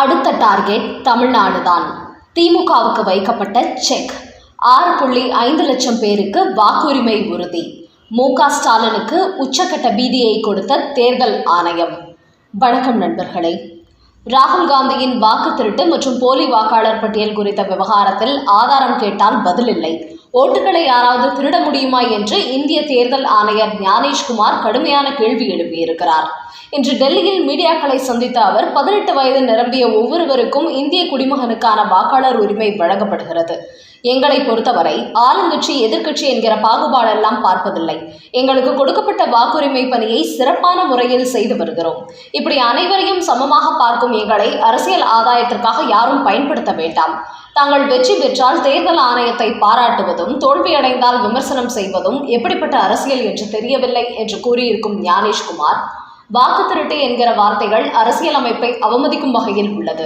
அடுத்த டார்கெட் தமிழ்நாடு தான் திமுகவுக்கு வைக்கப்பட்ட செக். ஆறு புள்ளி ஐந்து லட்சம் பேருக்கு வாக்குரிமை உறுதி. மு க ஸ்டாலினுக்கு உச்சக்கட்ட பீதியை கொடுத்த தேர்தல் ஆணையம். வணக்கம் நண்பர்களே. ராகுல் காந்தியின் வாக்கு திருட்டு மற்றும் போலி வாக்காளர் பட்டியல் குறித்த விவகாரத்தில் ஆதாரம் கேட்டால் பதிலில்லை. ஓட்டுகளை யாராவது திருட முடியுமா என்று இந்திய தேர்தல் ஆணையர் ஞானேஷ்குமார் கடுமையான கேள்வி எழுப்பியிருக்கிறார். இன்று டெல்லியில் மீடியாக்களை சந்தித்த அவர் பதினெட்டு வயது நிரம்பிய ஒவ்வொருவருக்கும் இந்திய குடிமகனுக்கான வாக்காளர் உரிமை வழங்கப்படுகிறது. எங்களை பொறுத்தவரை ஆளுங்கட்சி எதிர்க்கட்சி என்கிற பாகுபாடெல்லாம் பார்ப்பதில்லை. எங்களுக்கு கொடுக்கப்பட்ட வாக்குரிமை பணியை சிறப்பான முறையில் செய்து வருகிறோம். இப்படி அனைவரையும் சமமாக பார்க்கும் எங்களை அரசியல் ஆதாயத்திற்காக யாரும் பயன்படுத்த வேண்டாம். தாங்கள் வெற்றி பெற்றால் தேர்தல் ஆணையத்தை பாராட்டுவதும் தோல்வியடைந்தால் விமர்சனம் செய்வதும் எப்படிப்பட்ட அரசியல் என்று தெரியவில்லை என்று கூறியிருக்கும் ஞானேஷ்குமார் வாக்கு திருட்டு என்கிற வார்த்தைகள் அரசியல் அமைப்பை அவமதிக்கும் வகையில் உள்ளது.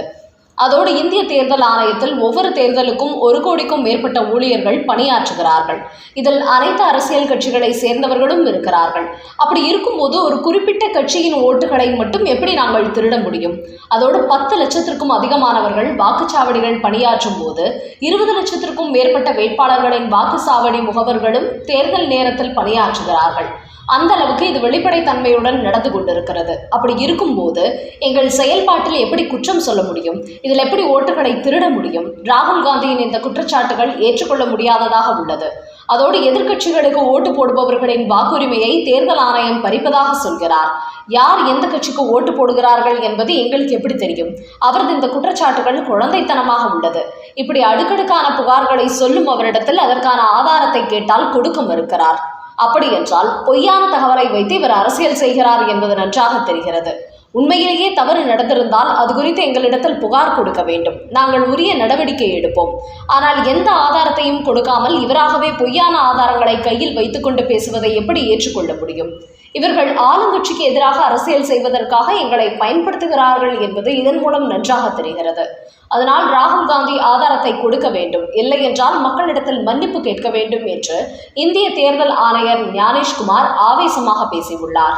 அதோடு இந்திய தேர்தல் ஆணையத்தில் ஒவ்வொரு தேர்தலுக்கும் ஒரு கோடிக்கும் மேற்பட்ட ஊழியர்கள் பணியாற்றுகிறார்கள். இதில் அனைத்து அரசியல் கட்சிகளை சேர்ந்தவர்களும் இருக்கிறார்கள். அப்படி இருக்கும்போது ஒரு குறிப்பிட்ட கட்சியின் ஓட்டுகளை மட்டும் எப்படி நாங்கள் திருட முடியும்? அதோடு பத்து லட்சத்திற்கும் அதிகமானவர்கள் வாக்குச்சாவடிகள் பணியாற்றும் போது இருபது லட்சத்திற்கும் மேற்பட்ட வேட்பாளர்களின் வாக்குச்சாவடி முகவர்களும் தேர்தல் நேரத்தில் பணியாற்றுகிறார்கள். அந்த அளவுக்கு இது வெளிப்படைத்தன்மையுடன் நடந்து கொண்டிருக்கிறது. அப்படி இருக்கும்போது எங்கள் செயல்பாட்டில் எப்படி குற்றம் சொல்ல முடியும்? இதில் எப்படி ஓட்டுகளை திருட முடியும்? ராகுல் காந்தியின் இந்த குற்றச்சாட்டுகள் ஏற்றுக்கொள்ள முடியாததாக உள்ளது. அதோடு எதிர்க்கட்சிகளுக்கு ஓட்டு போடுபவர்களின் வாக்குரிமையை தேர்தல் ஆணையம் பறிப்பதாக சொல்கிறார். யார் எந்த கட்சிக்கு ஓட்டு போடுகிறார்கள் என்பது எங்களுக்கு எப்படி தெரியும்? அவரது இந்த குற்றச்சாட்டுகள் குழந்தைத்தனமாக உள்ளது. இப்படி அடுக்கடுக்கான புகார்களை சொல்லும் அவரிடத்தில் அதற்கான ஆதாரத்தை கேட்டால் கொடுக்க மறுக்கிறார். அப்படி என்றால் பொய்யான தகவலை வைத்து இவர் அரசியல் செய்கிறார் என்பது நன்றாக தெரிகிறது. உண்மையிலேயே தவறு நடந்திருந்தால் அது குறித்து எங்களிடத்தில் புகார் கொடுக்க வேண்டும். நாங்கள் உரிய நடவடிக்கை எடுப்போம். ஆனால் எந்த ஆதாரத்தையும் கொடுக்காமல் இவராகவே பொய்யான ஆதாரங்களை கையில் வைத்துக்கொண்டு பேசுவதை எப்படி ஏற்றுக்கொள்ள முடியும்? இவர்கள் ஆளுங்கட்சிக்கு எதிராக அரசியல் செய்வதற்காக எங்களை பயன்படுத்துகிறார்கள் என்பது இதன் மூலம் நன்றாக தெரிகிறது. அதனால் ராகுல் காந்தி ஆதாரத்தை கொடுக்க வேண்டும். இல்லை என்றால் மக்களிடத்தில் மன்னிப்பு கேட்க வேண்டும் என்று இந்திய தேர்தல் ஆணையர் ஞானேஷ்குமார் ஆவேசமாக பேசியுள்ளார்.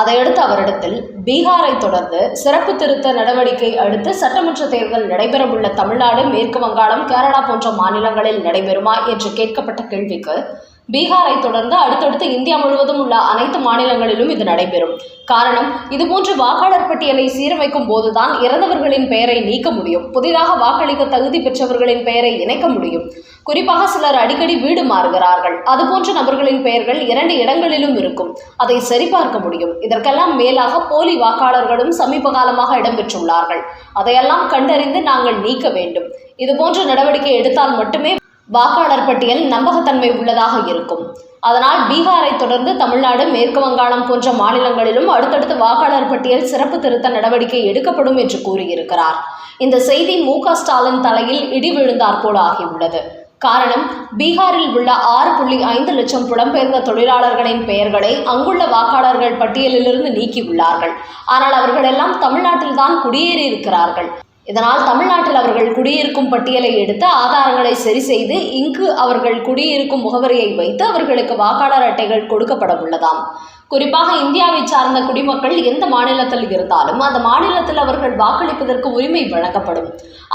அதையடுத்து அவரிடத்தில் பீகாரை தொடர்ந்து சிறப்பு திருத்த நடவடிக்கை அடுத்து சட்டமன்ற தேர்தல் நடைபெறவுள்ள தமிழ்நாடு மேற்கு வங்காளம் கேரளா போன்ற மாநிலங்களில் நடைபெறுமா என்று கேட்கப்பட்ட கேள்விக்கு பீகாரை தொடர்ந்து அடுத்தடுத்து இந்தியா முழுவதும் உள்ள அனைத்து மாநிலங்களிலும் இது நடைபெறும். காரணம் இதுபோன்று வாக்காளர் பட்டியலை சீரமைக்கும் போதுதான் இறந்தவர்களின் பெயரை நீக்க முடியும். புதிதாக வாக்களிக்க தகுதி பெற்றவர்களின் பெயரை இணைக்க முடியும். குறிப்பாக சிலர் அடிக்கடி வீடு மாறுகிறார்கள். அதுபோன்ற நபர்களின் பெயர்கள் இரண்டு இடங்களிலும் இருக்கும். அதை சரிபார்க்க முடியும். இதற்கெல்லாம் மேலாக போலி வாக்காளர்களும் சமீப காலமாக இடம்பெற்றுள்ளார்கள். அதையெல்லாம் கண்டறிந்து நாங்கள் நீக்க வேண்டும். இதுபோன்ற நடவடிக்கை எடுத்தால் மட்டுமே வாக்காளர் பட்டியல் நம்பகத்தன்மை உள்ளதாக இருக்கும். அதனால் பீகாரை தொடர்ந்து தமிழ்நாடு மேற்கு வங்காளம் போன்ற மாநிலங்களிலும் அடுத்தடுத்து வாக்காளர் பட்டியல் சிறப்பு திருத்த நடவடிக்கை எடுக்கப்படும் என்று கூறியிருக்கிறார். இந்த செய்தி மு ஸ்டாலின் தலையில் இடி விழுந்தார் போல ஆகியுள்ளது. காரணம் பீகாரில் உள்ள ஆறு புள்ளி ஐந்து லட்சம் புலம்பெயர்ந்த தொழிலாளர்களின் பெயர்களை அங்குள்ள வாக்காளர்கள் பட்டியலிலிருந்து நீக்கியுள்ளார்கள். ஆனால் அவர்களெல்லாம் தமிழ்நாட்டில்தான் குடியேறி இருக்கிறார்கள் இதனால் தமிழ்நாட்டில் அவர்கள் குடியிருக்கும் பட்டியலை எடுத்து ஆதாரங்களை சரி செய்து இங்கு அவர்கள் குடியிருக்கும் முகவரியை வைத்து அவர்களுக்கு வாக்காளர் அட்டைகள் கொடுக்கப்பட உள்ளதாம். குறிப்பாக இந்தியாவை சார்ந்த குடிமக்கள் எந்த மாநிலத்தில் இருந்தாலும் அந்த மாநிலத்தில் அவர்கள் வாக்களிப்பதற்கு உரிமை வழங்கப்படும்.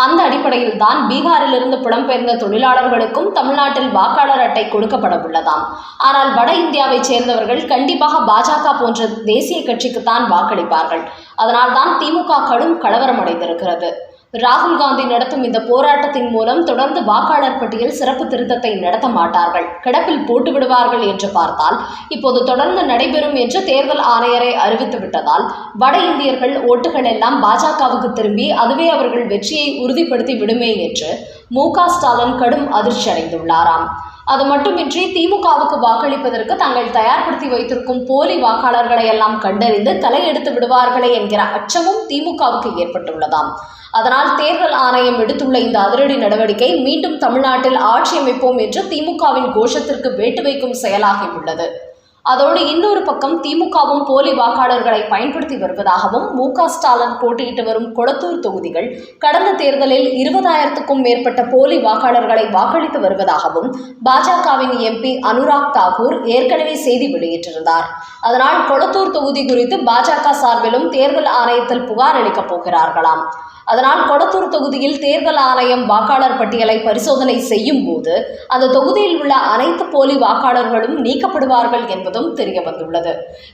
அந்த அடிப்படையில் தான் பீகாரிலிருந்து புலம்பெயர்ந்த தொழிலாளர்களுக்கும் தமிழ்நாட்டில் வாக்காளர் அட்டை கொடுக்கப்பட உள்ளதாம் ஆனால் வட இந்தியாவைச் சேர்ந்தவர்கள் கண்டிப்பாக பாஜக போன்ற தேசிய கட்சிக்குத்தான் வாக்களிப்பார்கள். அதனால்தான் திமுக கடும் கலவரம் அடைந்திருக்கிறது ராகுல் காந்தி நடத்தும் இந்த போராட்டத்தின் மூலம் தொடர்ந்து வாக்காளர் பட்டியல் சிறப்பு திருத்தத்தை நடத்த மாட்டார்கள். கிடப்பில் போட்டு விடுவார்கள் என்று பார்த்தால் இப்போது தொடர்ந்து நடைபெறும் என்று தேர்தல் ஆணையரை அறிவித்து விட்டதால் வட இந்தியர்கள் ஓட்டுகள் எல்லாம் பாஜகவுக்கு திரும்பி அதுவே அவர்கள் வெற்றியை உறுதிப்படுத்தி விடுமே என்று மு க ஸ்டாலின் கடும் அதிர்ச்சி அடைந்துள்ளாராம் அது மட்டுமின்றி திமுகவுக்கு வாக்களிப்பதற்கு தாங்கள் தயார்படுத்தி வைத்திருக்கும் போலி வாக்காளர்களை எல்லாம் கண்டறிந்து தலையெடுத்து விடுவார்களே என்கிற அச்சமும் திமுகவுக்கு ஏற்பட்டுள்ளதாம். அதனால் தேர்தல் ஆணையம் எடுத்துள்ள இந்த அதிரடி நடவடிக்கை மீண்டும் தமிழ்நாட்டில் ஆட்சி அமைப்போம் என்று திமுகவின் கோஷத்திற்கு வேட்டு வைக்கும் செயலாகியுள்ளது. உள்ளது அதோடு இன்னொரு பக்கம் திமுகவும் போலி வாக்காளர்களை பயன்படுத்தி வருவதாகவும் மு ஸ்டாலின் போட்டியிட்டு வரும் கொளத்தூர் தொகுதிகள் கடந்த தேர்தலில் இருபதாயிரத்துக்கும் மேற்பட்ட போலி வாக்காளர்களை வாக்களித்து வருவதாகவும் பாஜகவின் எம்பி அனுராக் தாகூர் ஏற்கனவே செய்தி வெளியிட்டிருந்தார். அதனால் கொளத்தூர் தொகுதி குறித்து பாஜக சார்பிலும் தேர்தல் ஆணையத்தில் புகார் அளிக்கப் போகிறார்களாம். அதனால் கொடத்தூர் தொகுதியில் தேர்தல் ஆணையம் வாக்காளர் பட்டியலை பரிசோதனை செய்யும் போது அந்த தொகுதியில் உள்ள அனைத்து போலி வாக்காளர்களும் நீக்கப்படுவார்கள் என்பதும் தெரிய வந்துள்ளது.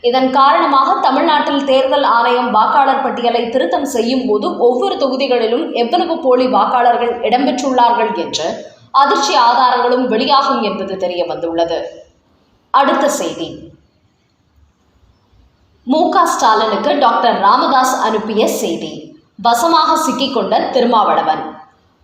இதன் காரணமாக தமிழ்நாட்டில் தேர்தல் ஆணையம் வாக்காளர் பட்டியலை திருத்தம் செய்யும் போது ஒவ்வொரு தொகுதிகளிலும் எவ்வளவு போலி வாக்காளர்கள் இடம்பெற்றுள்ளார்கள் என்று அதிர்ச்சி ஆதாரங்களும் வெளியாகும் என்பது தெரிய வந்துள்ளது. அடுத்த செய்தி. மு க ஸ்டாலினுக்கு டாக்டர் ராமதாஸ் அனுப்பிய செய்தி. வசமாக சிக்கிக்கொண்ட திருமாவளவன்.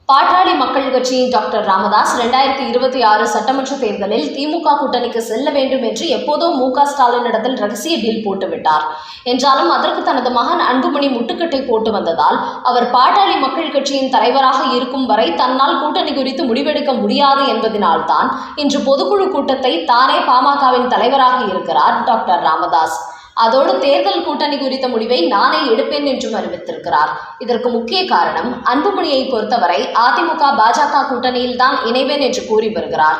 பாட்டாளி மக்கள் கட்சியின் டாக்டர் ராமதாஸ் ரெண்டாயிரத்தி இருபத்தி ஆறு சட்டமன்ற தேர்தலில் திமுக கூட்டணிக்கு செல்ல வேண்டும் என்று எப்போதோ மு க ஸ்டாலினிடத்தில் ரகசிய டீல் போட்டுவிட்டார். என்றாலும் அதற்கு தனது மகன் அன்புமணி முட்டுக்கட்டை போட்டு வந்ததால் அவர் பாட்டாளி மக்கள் கட்சியின் தலைவராக இருக்கும் வரை தன்னால் கூட்டணி குறித்து முடிவெடுக்க முடியாது என்பதனால்தான் இன்று பொதுக்குழு கூட்டத்தை தானே பாமகவின் தலைவராக இருக்கிறார் டாக்டர் ராமதாஸ். அதோடு தேர்தல் கூட்டணி குறித்த முடிவை நானே எடுப்பேன் என்றும் அறிவித்திருக்கிறார். இதற்கு முக்கிய காரணம் அன்புமணியை பொறுத்தவரை அதிமுக பாஜக கூட்டணியில் தான் இணைவேன் என்று கூறி வருகிறார்.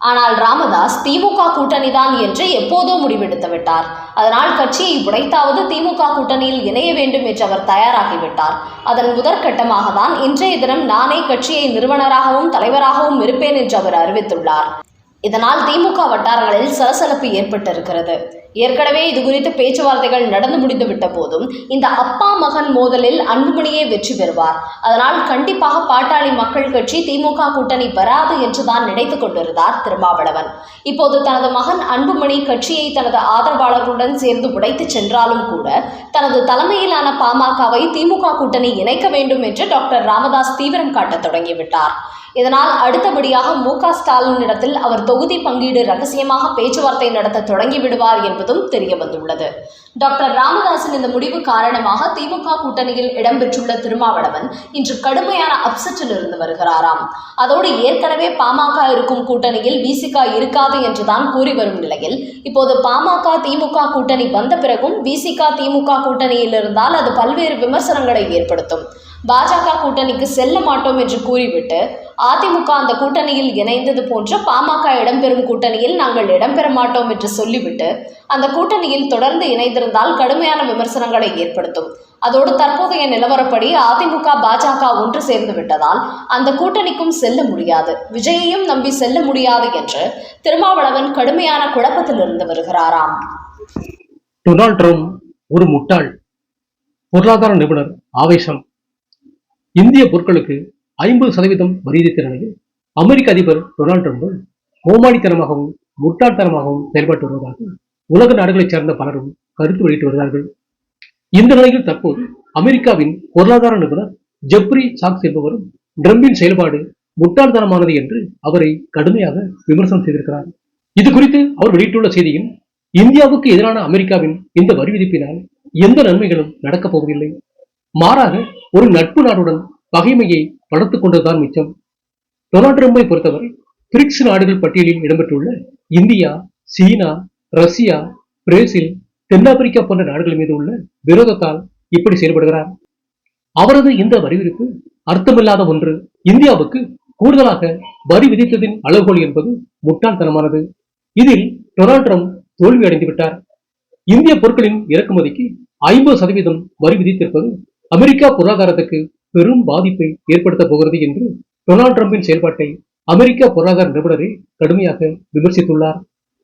ஆனால் ராமதாஸ் திமுக கூட்டணிதான் என்று எப்போதோ முடிவெடுத்து விட்டார். அதனால் கட்சியை உடைத்தாவது திமுக கூட்டணியில் இணைய வேண்டும் என்று அவர் தயாராகிவிட்டார் அதன் முதற்கட்டமாக தான் இன்றைய தினம் நானே கட்சியை நிறுவனராகவும் தலைவராகவும் இருப்பேன் என்று அவர் அறிவித்துள்ளார். இதனால் திமுக வட்டாரங்களில் சலசலப்பு ஏற்பட்டிருக்கிறது. ஏற்கனவே இது குறித்து பேச்சுவார்த்தைகள் நடந்து முடிந்துவிட்ட போதும் இந்த அப்பா மகன் மோதலில் அன்புமணியே வெற்றி பெறுவார். அதனால் கண்டிப்பாக பாட்டாளி மக்கள் கட்சி திமுக கூட்டணி வராது என்றுதான் நினைத்துக் கொண்டிருந்தார் திருமாவளவன். இப்போது தனது மகன் அன்புமணி கட்சியை தனது ஆதரவாளர்களுடன் சேர்ந்து உடைத்து சென்றாலும் கூட தனது தலைமையிலான பாமகவை திமுக கூட்டணி இணைக்க வேண்டும் என்று டாக்டர் ராமதாஸ் தீவிரம் காட்டத் தொடங்கிவிட்டார். இதனால் அடுத்தபடியாக மு க ஸ்டாலினிடத்தில் அவர் தொகுதி பங்கீடு ரகசியமாக பேச்சுவார்த்தை நடத்த தொடங்கிவிடுவார் என்பதும் தெரிய வந்துள்ளது. டாக்டர் ராமதாசின் இந்த முடிவு காரணமாக திமுக கூட்டணியில் இடம்பெற்றுள்ள திருமாவளவன் இன்று கடுமையான அப்செட்டில் இருந்து வருகிறாராம். அதோடு ஏற்கனவே பாமக இருக்கும் கூட்டணியில் விசிக இருக்காது என்றுதான் கூறி வரும் நிலையில் இப்போது பாமக திமுக கூட்டணி வந்த பிறகும் விசிக திமுக கூட்டணியில் இருந்தால் அது பல்வேறு விமர்சனங்களை ஏற்படுத்தும். பாஜக கூட்டணிக்கு செல்ல மாட்டோம் என்று கூறிவிட்டு அதிமுக அந்த கூட்டணியில் இணைந்தது போன்ற பாமக இடம்பெறும் கூட்டணியில் நாங்கள் இடம்பெற மாட்டோம் என்று சொல்லிவிட்டு அந்த கூட்டணியில் தொடர்ந்து இணைந்திருந்தால் கடுமையான விமர்சனங்களை ஏற்படுத்தும். அதோடு தற்போதைய நிலவரப்படி அதிமுக பாஜக ஒன்று சேர்ந்து விட்டதால் அந்த கூட்டணிக்கும் செல்ல முடியாது. விஜயையும் நம்பி செல்ல முடியாது என்று திருமாவளவன் கடுமையான குழப்பத்தில் இருந்து வருகிறாராம். டொனால்ட் ட்ரம்ப் ஒரு முட்டாள். பொருளாதார நிபுணர். ஆவேசம். இந்திய பொருட்களுக்கு ஐம்பது சதவீதம் வரி விதித்த நிலையில் அமெரிக்க அதிபர் டொனால்டு ட்ரம்ப் கோமாளித்தனமாகவும் முட்டாள்தனமாகவும் செயல்பட்டு வருவதாக உலக நாடுகளைச் சேர்ந்த பலரும் கருத்து வெளியிட்டு வருகிறார்கள். இந்த நிலையில் தற்போது அமெரிக்காவின் பொருளாதார நிபுணர் ஜெப்ரி சாக்ஸ் என்பவரும் ட்ரம்பின் செயல்பாடு முட்டாள்தனமானது என்று அவரை கடுமையாக விமர்சனம் செய்திருக்கிறார். இது குறித்து அவர் வெளியிட்டுள்ள செய்தியில் இந்தியாவுக்கு எதிரான அமெரிக்காவின் இந்த வரி விதிப்பினால் எந்த நன்மைகளும் நடக்கப் போவதில்லை. மாறாக ஒரு நட்பு நாடுடன் பகைமையை வளர்த்துக் கொண்டதுதான் மிச்சம். டொனால்ட் ட்ரம்பை பொறுத்தவரை பிரிக்ஸ் நாடுகள் பட்டியலில் இடம்பெற்றுள்ள இந்தியா சீனா ரஷ்யா பிரேசில் தென்னாப்பிரிக்கா போன்ற நாடுகள் மீது உள்ள விரோதத்தால் இப்படி செயல்படுகிறார். அவரது இந்த வரிவிரிப்பு அர்த்தமில்லாத ஒன்று. இந்தியாவுக்கு கூடுதலாக வரி விதித்ததின் அளவுகோல் என்பது முட்டாள்தனமானது. இதில் டொனால்ட் ட்ரம்ப் தோல்வி அடைந்து விட்டார் இந்திய பொருட்களின் இறக்குமதிக்கு ஐம்பது சதவீதம் வரி விதித்திருப்பது அமெரிக்கா பொருளாதாரத்துக்கு பெரும் பாதிப்பை ஏற்படுத்த போகிறது என்று டொனால்ட் டிரம்பின் செயல்பாட்டை அமெரிக்க பொருளாதார நிபுணரே கடுமையாக விமர்சித்துள்ளார்.